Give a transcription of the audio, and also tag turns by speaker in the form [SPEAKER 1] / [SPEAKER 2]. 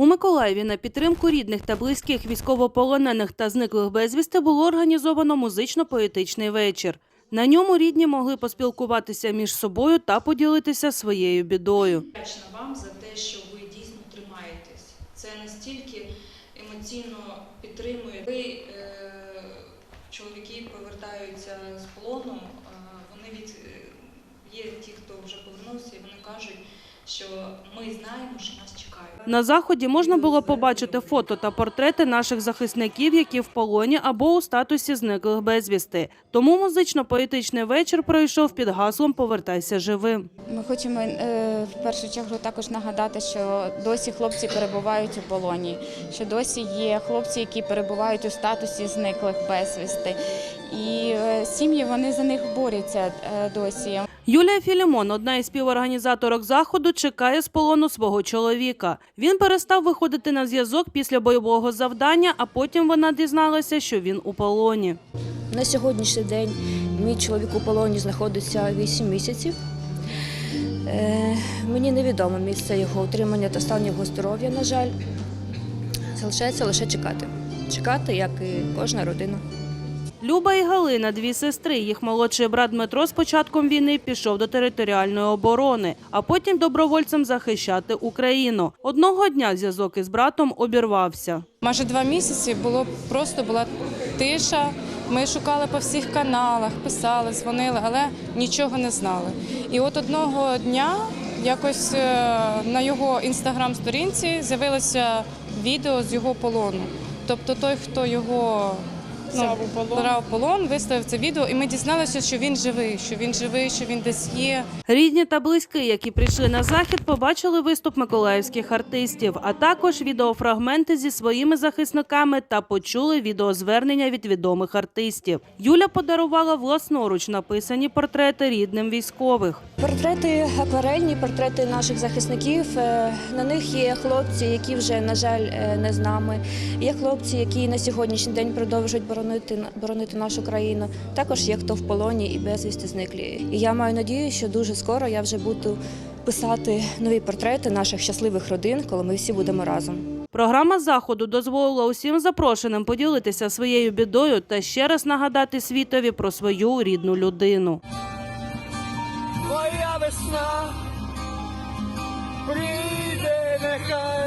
[SPEAKER 1] У Миколаєві на підтримку рідних та близьких військовополонених та зниклих безвісти було організовано музично-поетичний вечір. На ньому рідні могли поспілкуватися між собою та поділитися своєю бідою.
[SPEAKER 2] вдячна вам за те, що ви дійсно тримаєтесь. Це настільки емоційно підтримує. Ви, е, чоловіки, повертаються з полону, вони від е, є ті, хто вже повернувся, і вони кажуть, що ми знаємо, що нас чекають.
[SPEAKER 1] На заході можна було побачити фото та портрети наших захисників, які в полоні або у статусі зниклих безвісти. Тому музично-поетичний вечір пройшов під гаслом Повертайся живим.
[SPEAKER 3] Ми хочемо е, в першу чергу також нагадати, що досі хлопці перебувають у полоні, що досі є хлопці, які перебувають у статусі зниклих безвісти. І е, сім'ї вони за них борються е, досі.
[SPEAKER 1] Юлія Філімон, одна із співорганізаторок заходу, чекає з полону свого чоловіка. Він перестав виходити на зв'язок після бойового завдання, а потім вона дізналася, що він у полоні.
[SPEAKER 4] На сьогоднішній день мій чоловік у полоні знаходиться 8 місяців. Е, мені невідомо місце його утримання та стан його здоров'я, на жаль. Залишається лише чекати. Чекати, як і кожна родина.
[SPEAKER 1] Люба і Галина, дві сестри. Їх молодший брат Дмитро з початком війни пішов до територіальної оборони, а потім добровольцем захищати Україну. Одного дня зв'язок із братом обірвався.
[SPEAKER 5] Майже два місяці було просто була тиша. Ми шукали по всіх каналах, писали, дзвонили, але нічого не знали. І от одного дня якось е, на його інстаграм-сторінці з'явилося відео з його полону. Тобто той, хто його полон, виставив це відео, і ми дізналися, що він живий, що він живий, що він десь є.
[SPEAKER 1] Рідні та близькі, які прийшли на захід, побачили виступ миколаївських артистів, а також відеофрагменти зі своїми захисниками та почули відеозвернення від відомих артистів. Юля подарувала власноруч написані портрети рідним військових.
[SPEAKER 4] Портрети акварельні, портрети наших захисників. Е, На них є хлопці, які вже, на жаль, е, не з нами. Є хлопці, які на сьогоднішній день продовжують боронити, боронити нашу країну. Також є хто в полоні і безвісти зниклі. І я маю надію, що дуже скоро я вже буду писати нові портрети наших щасливих родин, коли ми всі будемо разом.
[SPEAKER 1] Програма заходу дозволила усім запрошеним поділитися своєю бідою та ще раз нагадати світові про свою рідну людину.
[SPEAKER 6] Моя весна прийде нехай